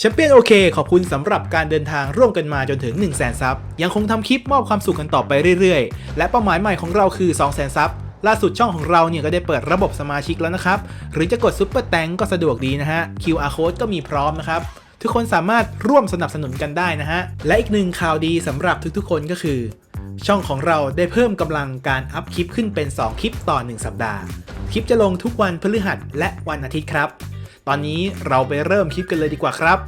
แชมเปี้ยนโอเคขอบคุณสำหรับการเดินทางร่วมกันมาจนถึง 1 0 0 0 0แสนซับยังคงทำคลิปมอบความสุขกันต่อไปเรื่อยๆ และเป้าหมายใหม่ของเราคือ 2 0 0 0 0 0ซับล่าสุดช่องของเราเนี่ยก็ได้เปิดระบบสมาชิกแล้วนะครับ หรือจะกดซุปเปอร์แตงก็สะดวกดีนะฮะ QR code ก็มีพร้อมนะครับ ทุกคนสามารถร่วมสนับสนุนกันได้นะฮะ และอีกหนึ่งข่าวดีสำหรับทุกๆ คนก็คือ ช่องของเราได้เพิ่มกำลังการอัพคลิปขึ้นเป็น 2 คลิปต่อ 1 สัปดาห์ คลิปจะลงทุกวันพฤหัสและวันอาทิตย์ครับ ตอนนี้เราไปเริ่มคลิปกันเลยดีกว่าครับ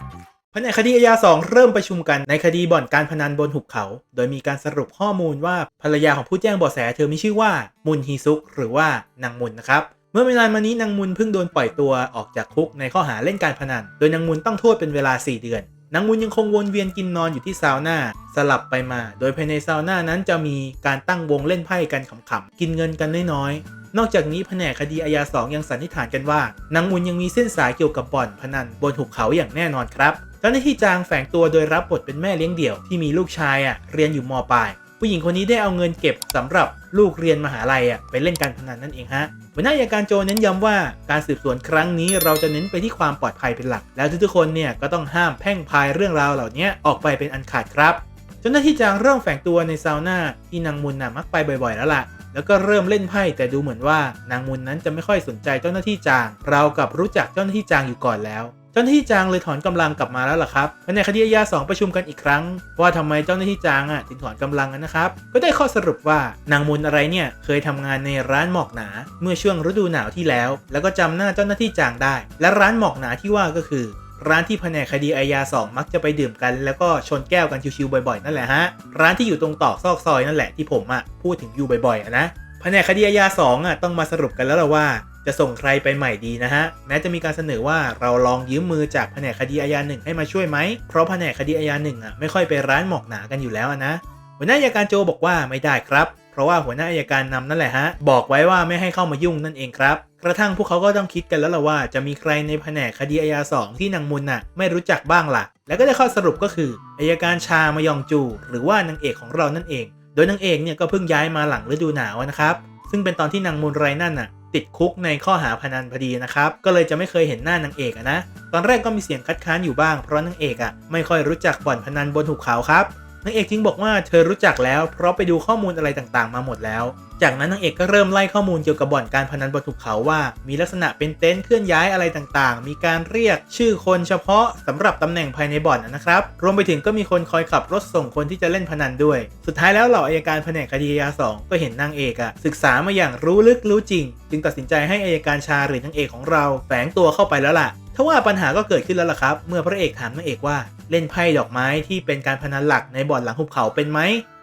แผนกคดีอาญา2เริ่มประชุมกันในคดีบ่อนการพนันบนหุบเขา โดยมีการสรุปข้อมูลว่าภรรยาของผู้แจ้งเบาะแสเธอมีชื่อว่ามุนฮีซุก หรือว่านางมุนนะครับ เมื่อไม่นานมานี้นางมุนเพิ่งโดนปล่อยตัวออกจากคุกในข้อหาเล่นการพนัน โดยนางมุนต้องโทษเป็นเวลา 4 เดือน นางมุนยังคงวนเวียนกินนอนอยู่ที่ซาวน่าสลับไปมา โดยภายในซาวน่านั้นจะมีการตั้งวงเล่นไพ่กันขำๆกินเงินกันน้อยๆ นอกจากนี้แผนกคดีอาญา2ยังสันนิษฐานกันว่านางมุนยังมีเส้นสายเกี่ยวกับบ่อนพนันบนหุบเขาอย่างแน่นอนครับเจ้าหน้าที่จางแฝงตัวโดยรับบทเป็นแม่เลี้ยงเดี่ยวที่มีลูกชายอะเรียนอยู่มปลายผู้หญิงคนนี้ได้เอาเงินเก็บสำหรับลูกเรียนมหาลัยอะไปเล่นการพนันนั่นเองฮะหัวหน้าอัยการโจเน้นย้ำว่าการสืบสวนครั้งนี้เราจะเน้นไปที่ความปลอดภัยเป็นหลัก แล้วทุกๆคนเนี่ยก็ต้องห้ามแพร่งพายเรื่องราวเหล่านี้ออกไปเป็นอันขาดครับเจ้าหน้าที่จางเริ่มแฝงตัวในซาวน่าที่นางมุนน่ะมักไปบ่อยๆแล้วล่ะ แล้วก็เริ่มเล่นไพ่แต่ดูเหมือนว่านางมุนนั้นจะไม่ค่อยสนใจเจ้าหน้าที่จาง เรากับรู้จักเจ้าหน้าที่จางอยู่ก่อนแล้วเจ้าหน้าที่จางเลยถอนกำลังกลับมาแล้วล่ะครับภายในคดีอาญา2ประชุมกันอีกครั้ง ว่าทำไมเจ้าหน้าที่จางอะถึงถอนกำลังนะครับ ก็ได้ข้อสรุปว่านางมุนอะไรเนี่ยเคยทำงานในร้านหมอกหนา เมื่อช่วงฤดูหนาวที่แล้ว แล้วก็จำหน้าเจ้าหน้าที่จางได้ และร้านหมอกหนาที่ว่าก็คือ ร้านที่แผนกคดีอาญา2มักจะไปดื่มกันแล้วก็ชนแก้วกันชิวๆบ่อยๆนั่นแหละฮะร้านที่อยู่ตรงตอกซอกซอยนั่นแหละที่ผมอะพูดถึงอยู่บ่อยๆนะแผนกคดีอาญา2อะต้องมาสรุปกันแล้วล่ะว่า จะส่งใครไปใหม่ดีนะฮะแม้จะมีการเสนอว่าเราลองยืมมือจากแผนกคดีอาญาหนึ่งให้มาช่วยไหมเพราะแผนกคดีอาญาหนึ่งอะไม่ค่อยไปร้านหมอกหนากันอยู่แล้วนะหัวหน้าอัยการโจบอกว่าไม่ได้ครับ ราะว่าหัวหน้าอัยการนำนั่นแหละฮะ บอกไว้ว่าไม่ให้เข้ามายุ่งนั่นเองครับ กระทั่งพวกเขาก็ต้องคิดกันแล้วล่ะว่าจะมีใครในแผนกคดีอาญาสองที่นางมุนน่ะไม่รู้จักบ้างล่ะ แล้วก็ได้ข้อสรุปก็คืออายการชามยองจู หรือว่านางเอกของเรานั่นเอง โดยนางเอกเนี่ยก็เพิ่งย้ายมาหลังฤดูหนาวนะครับซึ่งเป็นตอนที่นางมุนไรนั่นน่ะติดคุกในข้อหาพนันพอดีนะครับ ก็เลยจะไม่เคยเห็นหน้านางเอกนะ ตอนแรกก็มีเสียงคัดค้านอยู่บ้างเพราะนางเอกอะไม่ค่อยรู้จักบ่อนพนันบนหุบเขาครับ นางเอกจึงบอกว่าเธอรู้จักแล้ว เพราะไปดูข้อมูลอะไรต่างๆ มาหมดแล้ว จากนั้นนางเอกก็เริ่มไล่ข้อมูลเกี่ยวกับบ่อนการพนันบนหุบเขาว่า มีลักษณะเป็นเต็นท์เคลื่อนย้ายอะไรต่างๆ มีการเรียกชื่อคนเฉพาะสำหรับตำแหน่งภายในบ่อนนะครับ รวมไปถึงก็มีคนคอยขับรถส่งคนที่จะเล่นพนันด้วย สุดท้ายแล้วเหล่าอายการแผนกคดีอาญาสองก็เห็นนางเอกอะศึกษามาอย่างรู้ลึกรู้จริง จึงตัดสินใจให้อายการชาหรือนางเอกของเราแฝงตัวเข้าไปแล้วล่ะทว่าปัญหาก็เกิดขึ้นแล้วล่ะครับ เมื่อพระเอกถามนางเอกว่า เล่นไพ่ดอกไม้ที่เป็นการพนันหลักในบ่อนหลังหุบเขาเป็นไหม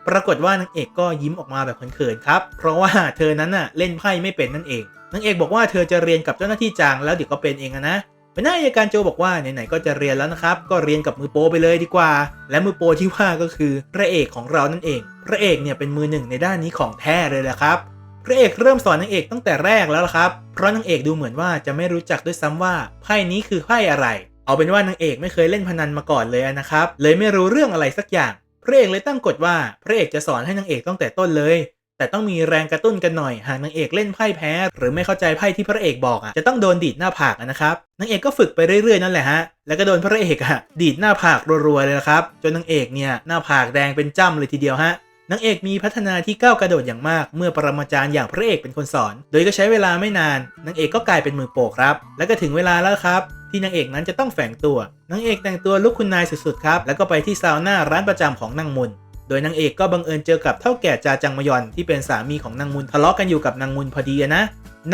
ปรากฏว่านางเอกก็ยิ้มออกมาแบบเขินๆครับ เพราะว่าเธอนั้นน่ะเล่นไพ่ไม่เป็นนั่นเอง นางเอกบอกว่าเธอจะเรียนกับเจ้าหน้าที่จางแล้วเดี๋ยวก็เป็นเองนะเป็นหน้าอัยการโจบอกว่าไหนๆก็จะเรียนแล้วนะครับ ก็เรียนกับมือโปไปเลยดีกว่า และมือโปที่ว่าก็คือพระเอกของเรานั่นเอง พระเอกเนี่ยเป็นมือหนึ่งในด้านนี้ของแท้เลยแหละครับพระเอกเริ่มสอนนางเอกตั้งแต่แรกแล้วละครับ เพราะนางเอกดูเหมือนว่าจะไม่รู้จักด้วยซ้ำว่าไพ่นี้คือไพ่อะไร เอาเป็นว่านางเอกไม่เคยเล่นพนันมาก่อนเลยนะครับ เลยไม่รู้เรื่องอะไรสักอย่าง พระเอกเลยตั้งกฎว่าพระเอกจะสอนให้นางเอกตั้งแต่ต้นเลย แต่ต้องมีแรงกระตุ้นกันหน่อย หากนางเอกเล่นไพ่แพ้ หรือไม่เข้าใจไพ่ที่พระเอกบอกอะจะต้องโดนดีดหน้าผากนะครับนางเอกก็ฝึกไปเรื่อยๆนั่นแหละฮะ แล้วก็โดนพระเอกอะดีดหน้าผากรัวๆเลยนะครับ จนนางเอกเนี่ยหน้าผากแดงเป็นจ้ำเลยทีเดียวฮะนางเอกมีพัฒนาที่ก้าวกระโดดอย่างมาก เมื่อปรมาจารย์อย่างพระเอกเป็นคนสอน โดยก็ใช้เวลาไม่นานนางเอกก็กลายเป็นมือโปรครับ แล้วก็ถึงเวลาแล้วครับ ที่นางเอกนั้นจะต้องแฝงตัวนางเอกแต่งตัวลุกคุณนายสุดๆครับแล้วก็ไปที่ซาวน่าร้านประจำของนางมุนโดยนางเอกก็บังเอิญเจอกับเท่าแก่จาจังมยอนที่เป็นสามีของนางมุนทะเลาะกันอยู่กับนางมุนพอดีนะ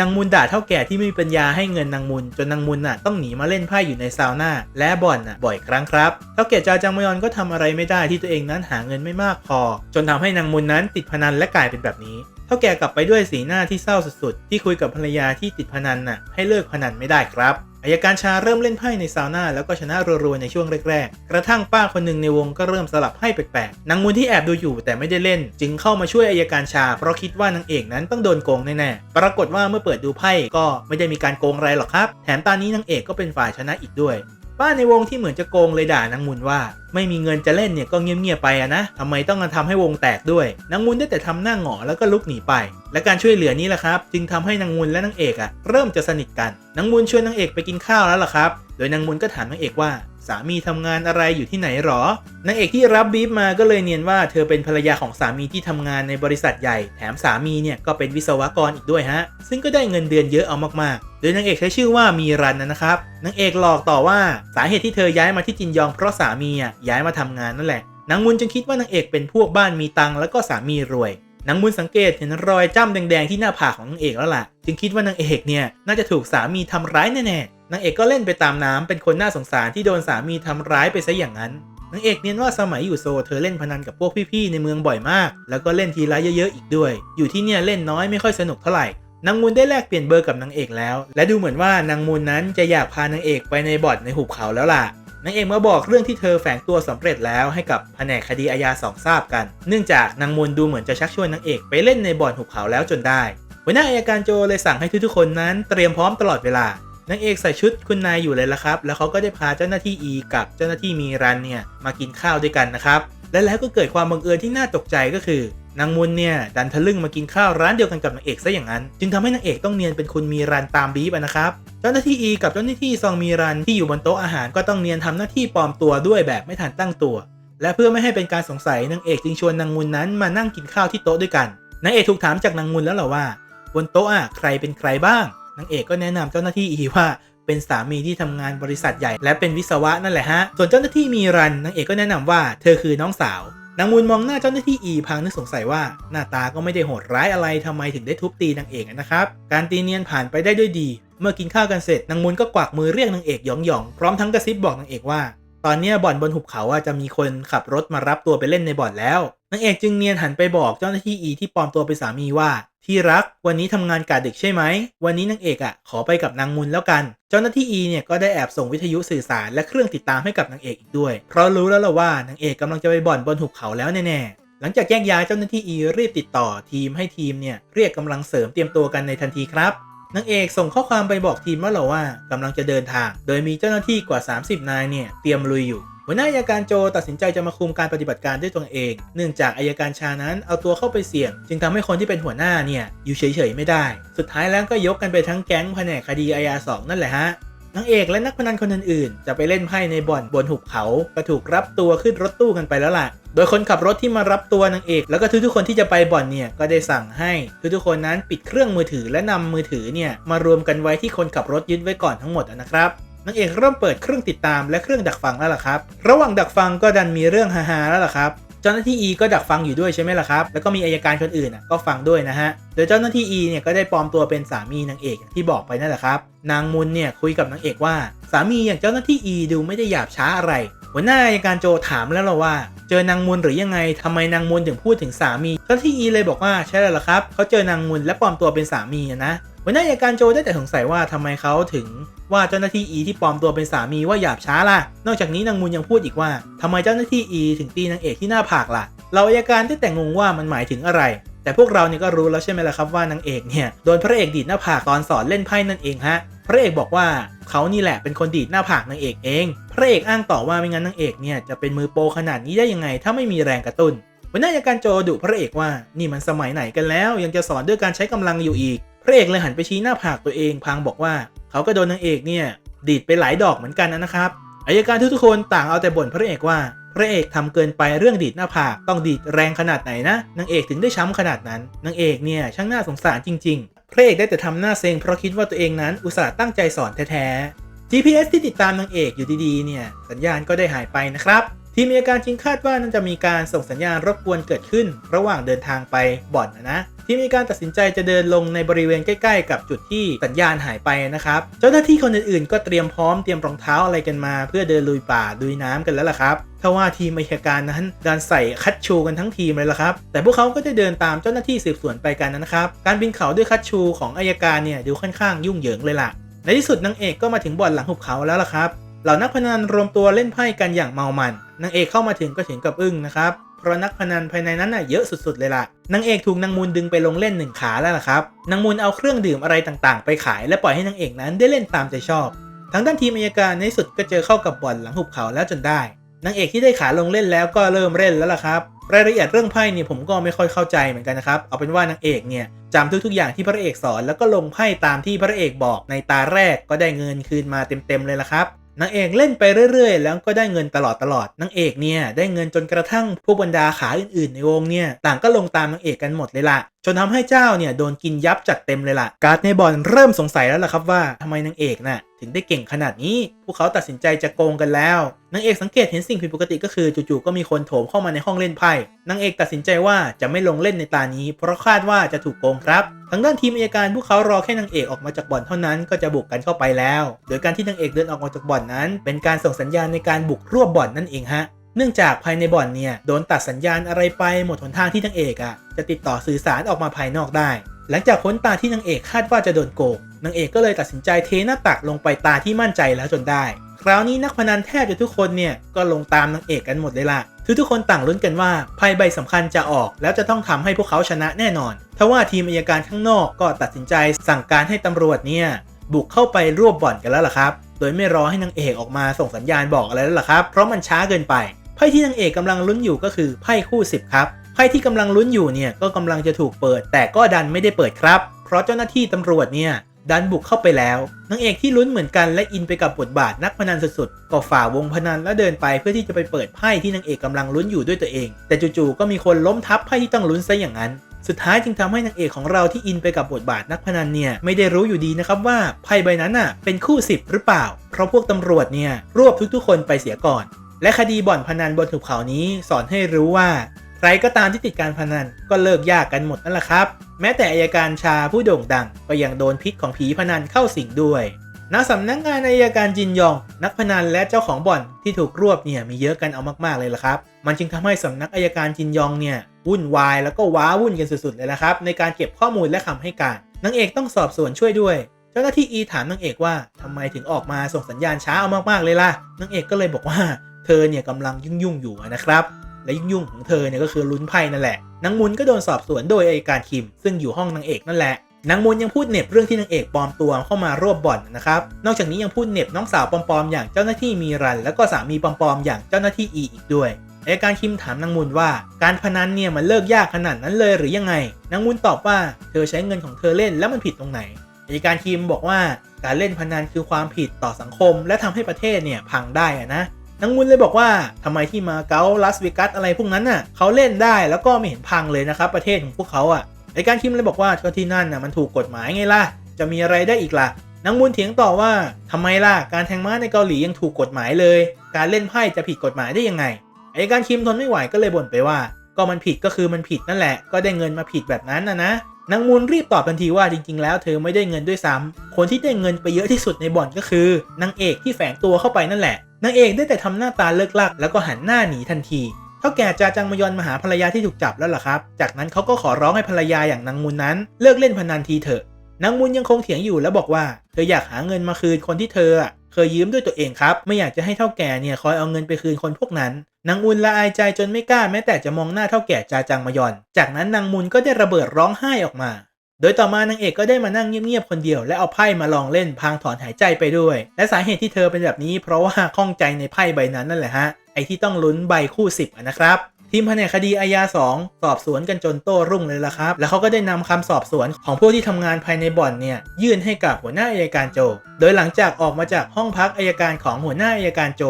นางมุนด่าเท่าแก่ที่ไม่มีปัญญาให้เงินนางมุนจนนางมุนน่ะต้องหนีมาเล่นไพ่อยู่ในซาวน่าและบ่อนน่ะบ่อยครั้งครับเท่าแก่จาจังมยอนก็ทำอะไรไม่ได้ที่ตัวเองนั้นหาเงินไม่มากพอ จนทำให้นางมุนนั้นติดพนันและกลายเป็นแบบนี้ เท่าแก่กลับไปด้วยสีหน้าที่เศร้าสุดๆที่คุยกับภรรยาที่ติดพนันน่ะให้เลิกพนันไม่ได้ครับ อายการชาเริ่มเล่นไพ่ในซาวน่าแล้วก็ชนะรัวๆในช่วงแรกๆ กระทั่งป้าคนหนึ่งในวงก็เริ่มสลับไพ่แปลกๆนางมูนที่แอบดูอยู่แต่ไม่ได้เล่น จึงเข้ามาช่วยอายการชา เพราะคิดว่านางเอกนั้นต้องโดนโกงแน่ๆ ปรากฏว่าเมื่อเปิดดูไพ่ก็ไม่ได้มีการโกงอะไรหรอกครับ แถมตอนนี้นางเอกก็เป็นฝ่ายชนะอีกด้วย ป้าในวงที่เหมือนจะโกงเลยด่านางมุนว่า ไม่มีเงินจะเล่นเนี่ยก็เงียบๆไปอะนะทำไมต้องมาทำให้วงแตกด้วยนางมุนได้แต่ทำหน้าหงอแล้วก็ลุกหนีไป และการช่วยเหลือนี้แหละครับ จึงทำให้นางมุนและนางเอกอะเริ่มจะสนิทกันนางมุนชวนนางเอกไปกินข้าวแล้วล่ะครับ โดยนางมุนก็ถามนางเอกว่า สามีทำงานอะไรอยู่ที่ไหนหรอนางเอกที่รับบีฟมาก็เลยเนียนว่าเธอเป็นภรรยาของสามีที่ทำงานในบริษัทใหญ่ แถมสามีเนี่ยก็เป็นวิศวกรอีกด้วยฮะ ซึ่งก็ได้เงินเดือนเยอะเอามากๆ โดยนางเอกใช้ชื่อว่ามีรันนะครับ นางเอกหลอกต่อว่าสาเหตุที่เธอย้ายมาที่จินยองเพราะสามีอะย้ายมาทำงานนั่นแหละ นางมุนจึงคิดว่านางเอกเป็นพวกบ้านมีตังค์แล้วก็สามีรวยนางมุนสังเกตเห็นรอยจ้ำแดงๆที่หน้าผากของนางเอกแล้วล่ะ จึงคิดว่านางเอกเนี่ยน่าจะถูกสามีทำร้ายแน่ๆ นางเอกก็เล่นไปตามน้ำเป็นคนน่าสงสารที่โดนสามีทำร้ายไปซะอย่างนั้นนางเอกเนียนว่าสมัยอยู่โซเธอเล่นพนันกับพวกพี่ๆในเมืองบ่อยมาก แล้วก็เล่นทีละเยอะๆอีกด้วย อยู่ที่เนี่ยเล่นน้อยไม่ค่อยสนุกเท่าไหร่นางมูลได้แลกเปลี่ยนเบอร์กับนางเอกแล้ว และดูเหมือนว่านางมูลนั้นจะอยากพานางเอกไปในบ่อนในหุบเขาแล้วล่ะนางเอกมาบอกเรื่องที่เธอแฝงตัวสำเร็จแล้วให้กับแผนกคดีอาญาสองทราบกัน เนื่องจากนางมูลดูเหมือนจะชักชวนนางเอกไปเล่นในบ่อนหุบเขาแล้วจนได้หัวหน้าอายการโจเลยสั่งให้ทุกๆคนนั้นเตรียมพร้อมตลอดเวลา นางเอกใส่ชุดคุณนายอยู่เลยละครับ แล้วเขาก็ได้พาเจ้าหน้าที่อีกับเจ้าหน้าที่มีรันเนี่ยมากินข้าวด้วยกันนะครับ และแล้วก็เกิดความบังเอิญที่น่าตกใจก็คือนางมุนเนี่ยดันทะลึ่งมากินข้าวร้านเดียวกันกับนางเอกซะอย่างนั้น จึงทำให้นางเอกต้องเนียนเป็นคุณมีรันตามบีบนะครับเจ้าหน้าที่อีกับเจ้าหน้าที่ซองมีรันที่อยู่บนโต๊ะอาหารก็ต้องเนียนทำหน้าที่ปลอมตัวด้วยแบบไม่ทันตั้งตัว และเพื่อไม่ให้เป็นการสงสัยนางเอกจึงชวนนางมุนนั้นมานั่งกินข้าวที่โต๊ะด้วยกันนางเอกถูกถามจากนางมุนแล้วหรอว่า บนโต๊ะอะใครเป็นใครบ้าง นางเอกก็แนะนำเจ้าหน้าที่อีว่าเป็นสามีที่ทำงานบริษัทใหญ่ และเป็นวิศวะนั่นแหละฮะ ส่วนเจ้าหน้าที่มีรันนางเอกก็แนะนำว่าเธอคือน้องสาวนางมูลมองหน้าเจ้าหน้าที่อีพางนึกสงสัยว่าหน้าตาก็ไม่ได้โหดร้ายอะไรทำไมถึงได้ทุบตีนางเอกนะครับ การตีเนียนผ่านไปได้ด้วยดี เมื่อกินข้าวกันเสร็จนางมูลก็กวักมือเรียกนางเอกหยองหยองๆพร้อมทั้งกระซิบบอกนางเอกว่า ตอนนี้บ่อนบนหุบเขาอะจะมีคนขับรถมารับตัวไปเล่นในบ่อนแล้วนางเอกจึงเนียนหันไปบอกเจ้าหน้าที่อีที่ปลอมตัวเป็นสามีว่า ที่รักวันนี้ทำงานกะดึกใช่ไหม วันนี้นางเอกอะขอไปกับนางมุนแล้วกัน เจ้าหน้าที่อีเนี่ยก็ได้แอบส่งวิทยุสื่อสารและเครื่องติดตามให้กับนางเอกอีกด้วย เพราะรู้แล้วล่ะว่านางเอกกำลังจะไปบ่อนบนหุบเขาแล้วแน่ๆ หลังจากแยกย้ายเจ้าหน้าที่อีรีบติดต่อทีมให้ทีมเนี่ยเรียกกำลังเสริมเตรียมตัวกันในทันทีครับนางเอกส่งข้อความไปบอกทีมว่าเราว่ากำลังจะเดินทาง โดยมีเจ้าหน้าที่กว่า 30 นายเนี่ยเตรียมลุยอยู่ หัวหน้าอายการโจตัดสินใจจะมาคุมการปฏิบัติการด้วยตัวเอง เนื่องจากอายการชานั้นเอาตัวเข้าไปเสี่ยง จึงทำให้คนที่เป็นหัวหน้าเนี่ยอยู่เฉยๆไม่ได้ สุดท้ายแล้วก็ยกกันไปทั้งแก๊งแผนกคดีอาญาสองนั่นแหละฮะนางเอกและนักพนันคนอื่นๆ จะไปเล่นไพ่ในบ่อนบนหุบเขา ก็ถูกรับตัวขึ้นรถตู้กันไปแล้วล่ะ โดยคนขับรถที่มารับตัวนางเอก แล้วก็ทุกๆคนที่จะไปบ่อนเนี่ย ก็ได้สั่งให้ทุกๆคนนั้นปิดเครื่องมือถือและนำมือถือเนี่ยมารวมกันไว้ที่คนขับรถยึดไว้ก่อนทั้งหมดนะครับ นางเอกเริ่มเปิดเครื่องติดตามและเครื่องดักฟังแล้วล่ะครับ ระหว่างดักฟังก็ดันมีเรื่องฮาๆแล้วล่ะครับเจ้าหน้าที่ E ก็ดักฟังอยู่ด้วยใช่ไหมล่ะครับ แล้วก็มีอายการคนอื่นน่ะก็ฟังด้วยนะฮะ โดยเจ้าหน้าที่ E เนี่ยก็ได้ปลอมตัวเป็นสามีนางเอกที่บอกไปนั่นแหละครับ นางมุนเนี่ยคุยกับนางเอกว่า สามีอย่างเจ้าหน้าที่ E ดูไม่ได้หยาบช้าอะไร หัวหน้าอายการโจถามแล้วล่ะว่า เจอนางมุนหรือยังไงทำไมนางมุนถึงพูดถึงสามีเจ้าหน้าที่ E เลยบอกว่าใช่แล้วล่ะครับเขาเจอนางมุนและปลอมตัวเป็นสามีนะหัวหน้าอายการโจได้แต่สงสัยว่าทำไมเขาถึงว่าเจ้าหน้าที่อีที่ปลอมตัวเป็นสามีว่าหยาบช้าล่ะ นอกจากนี้นางมูลยังพูดอีกว่าทำไมเจ้าหน้าที่อีถึงตีนางเอกที่หน้าผากล่ะ เราอายการได้แต่งงว่ามันหมายถึงอะไร แต่พวกเราเนี่ยก็รู้แล้วใช่ไหมล่ะครับว่านางเอกเนี่ยโดนพระเอกดีดหน้าผากตอนสอนเล่นไพ่นั่นเองฮะ พระเอกบอกว่าเขานี่แหละเป็นคนดีดหน้าผากนางเอกเอง พระเอกอ้างต่อว่าไม่งั้นนางเอกเนี่ยจะเป็นมือโปรขนาดนี้ได้ยังไง ถ้าไม่มีแรงกระตุ้นหัวหน้าอาการโจดุพระเอกว่านี่มันสมัยไหนกันแล้ว ยังจะสอนด้วยการใช้กำลังอยู่อีก พระเอกเลยหันไปชี้หน้าผากตัวเองพลางบอกว่าเขาก็โดนนางเอกเนี่ยดีดไปหลายดอกเหมือนกันนะครับอายการทุกๆคนต่างเอาแต่บ่นพระเอกว่าพระเอกทำเกินไปเรื่องดีดหน้าผากต้องดีดแรงขนาดไหนนะนางเอกถึงได้ช้ำขนาดนั้นนางเอกเนี่ยช่างน่าสงสารจริง พระเอกได้แต่ทำหน้าเซ็งเพราะคิดว่าตัวเองนั้นอุตส่าห์ตั้งใจสอนแท้ๆ GPS ที่ติดตามนางเอกอยู่ดีๆ เนี่ย สัญญาณก็ได้หายไปนะครับ ทีมอายการจึงคาดว่าน่าจะมีการส่งสัญญาณรบกวนเกิดขึ้น ระหว่างเดินทางไปบ่อนนะนะทีมอายการตัดสินใจจะเดินลงในบริเวณใกล้ๆ กับจุดที่สัญญาณหายไปนะครับ เจ้าหน้าที่คนอื่นๆ ก็เตรียมพร้อมเตรียมรองเท้าอะไรกันมา เพื่อเดินลุยป่าลุยน้ำกันแล้วล่ะครับทว่าทีมอายการนั้นดันใส่คัดชูกันทั้งทีมเลยล่ะครับ แต่พวกเขาก็ได้เดินตามเจ้าหน้าที่สืบสวนไปกันนะครับ การบินเขาด้วยคัดชูของอายการเนี่ยดูค่อนข้างยุ่งเหยิงเลยล่ะ ในที่สุดนางเอกก็มาถึงบ่อนหลังหุบเขาแล้วล่ะครับ เหล่านักพนันรวมตัวเล่นไพ่กันอย่างเมามัน นางเอกเข้ามาถึงก็ถึงกับอึ้งนะครับ เพราะนักพนันภายในนั้นน่ะเยอะสุดๆเลยล่ะ นางเอกถูกนางมูลดึงไปลงเล่นหนึ่งขาแล้วล่ะครับ นางมูลเอาเครื่องดื่มอะไรต่างๆ ไปขายและปล่อยให้นางเอกนั้นได้เล่นตามใจชอบ ทางด้านทีมอัยการในสุดก็เจอเข้ากับบ่อนหลังหุบเขาแล้วจนได้ นางเอกที่ได้ขาลงเล่นแล้วก็เริ่มเล่นแล้วล่ะครับ รายละเอียดเรื่องไพ่เนี่ยผมก็ไม่ค่อยเข้าใจเหมือนกันนะครับ เอาเป็นว่านางเอกเนี่ยจำทุกๆอย่างที่พระเอกสอนแล้วก็ลงไพ่ตามที่พระเอกบอกในตาแรกก็ได้เงินคืนมาเต็มๆเลยละครับ นางเอกเล่นไปเรื่อย ๆ แล้วก็ได้เงินตลอดตลอดนางเอกเนี่ยได้เงินจนกระทั่งผู้บรรดาขาอื่นๆ ในวงเนี่ยต่างก็ลงตามนางเอกกันหมดเลยล่ะจนทำให้เจ้าเนี่ยโดนกินยับจัดเต็มเลยล่ะการ์ดในบอลเริ่มสงสัยแล้วล่ะครับว่าทำไมนางเอกน่ะถึงได้เก่งขนาดนี้ พวกเขาตัดสินใจจะโกงกันแล้วนางเอกสังเกตเห็นสิ่งผิดปกติก็คือจู่ๆก็มีคนโถมเข้ามาในห้องเล่นไพ่นางเอกตัดสินใจว่าจะไม่ลงเล่นในตานี้ เพราะคาดว่าจะถูกโกงครับทางด้านทีมอัยการพวกเขารอแค่นางเอกออกมาจากบ่อนเท่านั้นก็จะบุกกันเข้าไปแล้ว โดยการที่นางเอกเดินออกมาจากบ่อนนั้น เป็นการส่งสัญญาณในการบุกรวบบ่อนนั่นเองฮะเนื่องจากภายในบ่อนเนี่ยโดนตัดสัญญาณอะไรไปหมดหนทางที่นางเอกอะ่ะจะติดต่อสื่อสารออกมาภายนอกได้ หลังจากพ้นตาที่นางเอกคาดว่าจะโดนโกง นางเอกก็เลยตัดสินใจเทหน้าตักลงไปตาที่มั่นใจแล้วจนได้ คราวนี้นักพนันแทบจะทุกคนเนี่ยก็ลงตามนางเอกกันหมดเลยล่ะทุกทุกคนต่างลุ้นกันว่าไพ่ใบสำคัญจะออก แล้วจะต้องทำให้พวกเขาชนะแน่นอนทว่าทีมอัยการข้างนอกก็ตัดสินใจสั่งการให้ตำรวจเนี่ยบุกเข้าไปรวบบ่อนกันแล้วล่ะครับ โดยไม่รอให้นางเอกออกมาส่งสัญญาณบอกอะไรแล้วล่ะครับ เพราะมันช้าเกินไป ไพ่ที่นางเอกกำลังลุ้นอยู่ก็คือไพ่คู่ 10 ครับ ไพ่ที่กำลังลุ้นอยู่เนี่ยก็กำลังจะถูกเปิด แต่ก็ดันไม่ได้เปิดครับ เพราะเจ้าหน้าที่ตำรวจเนี่ย ดันบุกเข้าไปแล้วนางเอกที่ลุ้นเหมือนกันและอินไปกับบทบาทนักพนันสุดๆ ก็ฝ่าวงพนันแล้วเดินไปเพื่อที่จะไปเปิดไพ่ที่นางเอกกำลังลุ้นอยู่ด้วยตัวเอง แต่จู่ๆก็มีคนล้มทับไพ่ที่ต้องลุ้นซะอย่างนั้น สุดท้ายจึงทำให้นางเอกของเราที่อินไปกับบทบาทนักพนันเนี่ยไม่ได้รู้อยู่ดีนะครับว่าไพ่ใบนั้นน่ะเป็นคู่สิบหรือเปล่า เพราะพวกตำรวจเนี่ยรวบทุกๆ คนไปเสียก่อน และคดีบ่อนพนันบนหุบเขานี้สอนให้รู้ว่า รก็ตามที่ติดการพนันก็เลิกยากกันหมดนั่นแหละครับ แม้แต่อายการชาผู้โด่งดัง ก็ยังโดนพิษของผีพนันเข้าสิงด้วยณสำนักงานอายการจินยอง นักพนันและเจ้าของบ่อนที่ถูกรวบเนี่ยมีเยอะกันเอามากๆเลยละครับ มันจึงทำให้สำนักอายการจินยองเนี่ยวุ่นวายแล้วก็ว้าวุ่นกันสุดๆเลยละครับ ในการเก็บข้อมูลและคำให้การนางเอกต้องสอบสวนช่วยด้วย เจ้าหน้าที่อีถามนางเอกว่าทำไมถึงออกมาส่งสัญญาณช้าเอามากๆเลยล่ะนางเอกก็เลยบอกว่า เธอเนี่ยกำลังยุ่งๆอยู่นะครับ และยุ่งๆของเธอเนี่ยก็คือลุ้นไพ่นั่นแหละนางมุนก็โดนสอบสวนโดยอัยการคิม ซึ่งอยู่ห้องนางเอกนั่นแหละนางมุนยังพูดเน็บเรื่องที่นางเอกปลอมตัวเข้ามารวบบ่อนนะครับ นอกจากนี้ยังพูดเน็บน้องสาวปลอมๆอย่างเจ้าหน้าที่มีรัน แล้วก็สามีปลอมๆอย่างเจ้าหน้าที่อีอีกด้วยอัยการคิมถามนางมุนว่า การพนันเนี่ยมันเลิกยากขนาดนั้นเลยหรือยังไง นางมุนตอบว่าเธอใช้เงินของเธอเล่นแล้วมันผิดตรงไหนอัยการคิมบอกว่าการเล่นพนันคือความผิดต่อสังคม และทำให้ประเทศเนี่ยพังได้อะนะ นางมุนเลยบอกว่าทำไมที่มาเก๊าลาสเวกัสอะไรพวกนั้นน่ะเขาเล่นได้แล้วก็ไม่เห็นพังเลยนะครับประเทศของพวกเขาอะไอการคิมเลยบอกว่าก็ที่นั่นน่ะมันถูกกฎหมายไงล่ะ จะมีอะไรได้อีกล่ะนางมุนเถียงต่อว่าทำไมล่ะการแทงม้าในเกาหลียังถูกกฎหมายเลย การเล่นไพ่จะผิดกฎหมายได้ยังไงไอการคิมทนไม่ไหวก็เลยบ่นไปว่า ก็มันผิดก็คือมันผิดนั่นแหละ ก็ได้เงินมาผิดแบบนั้นนะนะ นางมูลรีบตอบทันทีว่าจริงๆ แล้วเธอไม่ได้เงินด้วยซ้ำคนที่ได้เงินไปเยอะที่สุดในบ่อนก็คือนางเอกที่แฝงตัวเข้าไปนั่นแหละ นางเอกได้แต่ทำหน้าตาเลิกลัก แล้วก็หันหน้าหนีทันทีเท่าแก่จาจังมยอนมาหาภรรยาที่ถูกจับแล้วล่ะครับ จากนั้นเขาก็ขอร้องให้ภรรยาอย่างนางมูลนั้นเลิกเล่นพนันทีเถอะ นางมูลยังคงเถียงอยู่แล้วบอกว่าเธออยากหาเงินมาคืนคนที่เธอเคยยืมด้วยตัวเองครับ ไม่อยากจะให้เท่าแก่เนี่ยคอยเอาเงินไปคืนคนพวกนั้นนางมุนละอายใจจนไม่กล้าแม้แต่จะมองหน้าเท่าแก่จาจังมยอน จากนั้นนางมุนก็ได้ระเบิดร้องไห้ออกมา โดยต่อมานางเอกก็ได้มานั่งเงียบๆคนเดียว และเอาไพ่มาลองเล่นพางถอนหายใจไปด้วย และสาเหตุที่เธอเป็นแบบนี้ เพราะว่าข้องใจในไพ่ใบนั้นนั่นแหละฮะไอที่ต้องลุ้นใบคู่สิบนะครับ ทีมแผนกคดีอาญา2สอบสวนกันจนโต้รุ่งเลยล่ะครับ แล้วเขาก็ได้นำคำสอบสวนของผู้ที่ทำงานภายในบ่อนเนี่ยยื่นให้กับหัวหน้าอายการโจ โดยหลังจากออกมาจากห้องพักอายการของหัวหน้าอายการโจ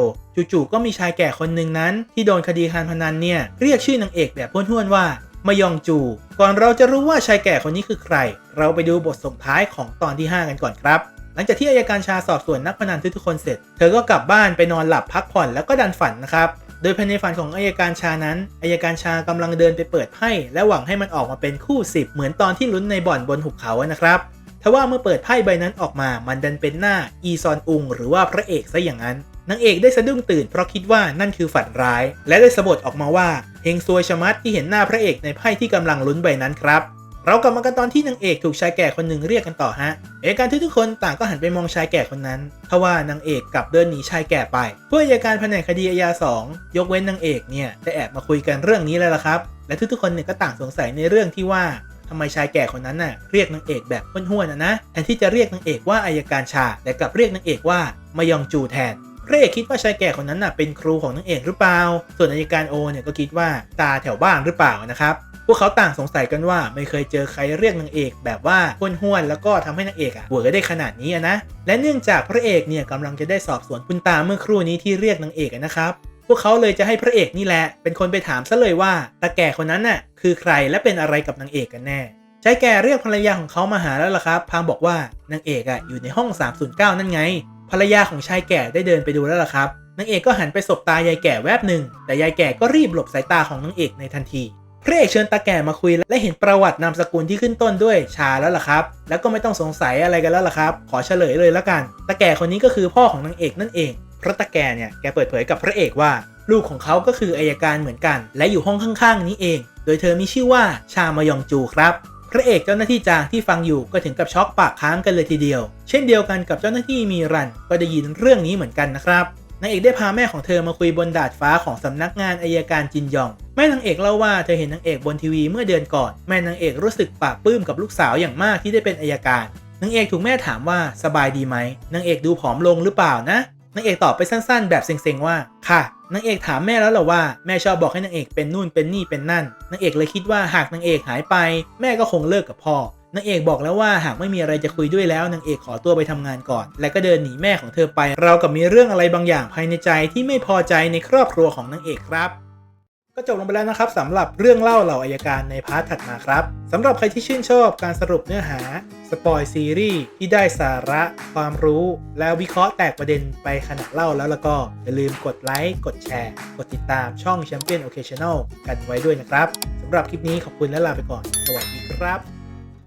จู่ๆก็มีชายแก่คนหนึ่งนั้น ที่โดนคดีการพนันเนี่ยเรียกชื่อนางเอกแบบห้วนๆว่ามายองจู ก่อนเราจะรู้ว่าชายแก่คนนี้คือใคร เราไปดูบทส่งท้ายของตอนที่ 5 กันก่อนครับ หลังจากที่อายการชาสอบสวนนักพนันทุกคนเสร็จ เธอก็กลับบ้านไปนอนหลับพักผ่อนแล้วก็ดันฝันนะครับ โดยภายในฝันของอายการชานั้นอายการชากำลังเดินไปเปิดไพ่และหวังให้มันออกมาเป็นคู่ 10 เหมือนตอนที่ลุ้นในบ่อนบนหุบเขานะครับทว่าเมื่อเปิดไพ่ใบนั้นออกมามันดันเป็นหน้าอีซอนอุงหรือว่าพระเอกซะอย่างนั้นนางเอกได้สะดุ้งตื่นเพราะคิดว่านั่นคือฝันร้าย และได้สะบดออกมาว่าเฮงซวยชะมัดที่เห็นหน้าพระเอกในไพ่ที่กำลังลุ้นใบนั้นครับ เรากลับมากันตอนที่นางเอกถูกชายแก่คนหนึ่งเรียกกันต่อฮะเอกการที่ทุกคนต่างก็หันไปมองชายแก่คนนั้นทว่านางเอกกลับเดินหนีชายแก่ไปผู้อัยการแผนกคดีอาญา2ยกเว้นนางเอกเนี่ยได้แอบมาคุยกันเรื่องนี้แล้วล่ะครับ และทุกๆคนเนี่ยก็ต่างสงสัยในเรื่องที่ว่าทำไมชายแก่คนนั้นน่ะเรียกนางเอกแบบห้วนๆนะนะแทนที่จะเรียกนางเอกว่าอายการชาแต่กลับเรียกนางเอกว่ามายองจูแทน พระเอกคิดว่าชายแก่คนนั้นน่ะเป็นครูของนางเอกหรือเปล่า ส่วนอายการโอเนี่ยก็คิดว่าตาแถวบ้านหรือเปล่านะครับพวกเขาต่างสงสัยกันว่าไม่เคยเจอใครเรียกนางเอกแบบว่าห้วนๆแล้วก็ทำให้นางเอกอะหัวได้ขนาดนี้นะ และเนื่องจากพระเอกเนี่ยกำลังจะได้สอบสวนคุณตาเมื่อครู่นี้ที่เรียกนางเอกนะครับ พวกเขาเลยจะให้พระเอกนี่แหละ เป็นคนไปถามซะเลยว่าตาแก่คนนั้นน่ะคือใครและเป็นอะไรกับนางเอกกันแน่ชายแก่เรียกภรรยาของเขามาหาแล้วล่ะครับ พางบอกว่านางเอกอะอยู่ในห้อง 309 นั่นไง ภรรยาของชายแก่ได้เดินไปดูแล้วล่ะครับนางเอกก็หันไปสบตายายแก่แวบหนึ่ง แต่ยายแก่ก็รีบหลบสายตาของนางเอกในทันทีพระเอกเชิญตาแก่มาคุยและเห็นประวัตินามสกุลที่ขึ้นต้นด้วยชาแล้วล่ะครับ แล้วก็ไม่ต้องสงสัยอะไรกันแล้วล่ะครับ ขอเฉลยเลยละกันตาแก่คนนี้ก็คือพ่อของนางเอกนั่นเองพระตาแก่เนี่ยแกเปิดเผยกับพระเอกว่า ลูกของเขาก็คืออายการเหมือนกัน และอยู่ห้องข้างๆ นี้เอง โดยเธอมีชื่อว่าชามายองจูครับ พระเอกเจ้าหน้าที่จางที่ฟังอยู่ก็ถึงกับช็อกปากค้างกันเลยทีเดียว เช่นเดียวกันกับเจ้าหน้าที่มีรันก็ได้ยินเรื่องนี้เหมือนกันนะครับนางเอกได้พาแม่ของเธอมาคุยบนดาดฟ้าของสำนักงานอายการจินยอง แม่นางเอกเล่าว่าเธอเห็นนางเอกบนทีวีเมื่อเดือนก่อน แม่นางเอกรู้สึกปาบปลื้มกับลูกสาวอย่างมากที่ได้เป็นอายการนางเอกถูกแม่ถามว่าสบายดีไหมนางเอกดูผอมลงหรือเปล่านะนางเอกตอบไปสั้นๆ แบบเซ็งๆว่า ค่ะ นางเอกถามแม่แล้วเหรอว่าแม่ชอบบอกให้นางเอกเป็นนู่นเป็นนี่เป็นนั่นนางเอกเลยคิดว่าหากนางเอกหายไป แม่ก็คงเลิกกับพ่อนางเอกบอกแล้วว่าหากไม่มีอะไรจะคุยด้วยแล้วนางเอกขอตัวไปทำงานก่อน และก็เดินหนีแม่ของเธอไป เรากับมีเรื่องอะไรบางอย่างภายในใจที่ไม่พอใจในครอบครัวของนางเอกครับ ก็จบลงไปแล้วนะครับสำหรับเรื่องเล่าเหล่าอายการในพาร์ทถัดมาครับสำหรับใครที่ชื่นชอบการสรุปเนื้อหา สปอยซีรีส์ที่ได้สาระความรู้ และวิเคราะห์แตกประเด็นไปขณะเล่าแล้วแล้วก็อย่าลืมกดไลค์กดแชร์ กดติดตามช่อง Champion Occasional กันไว้ด้วยนะครับสำหรับคลิปนี้ขอบคุณและลาไปก่อน สวัสดีครับ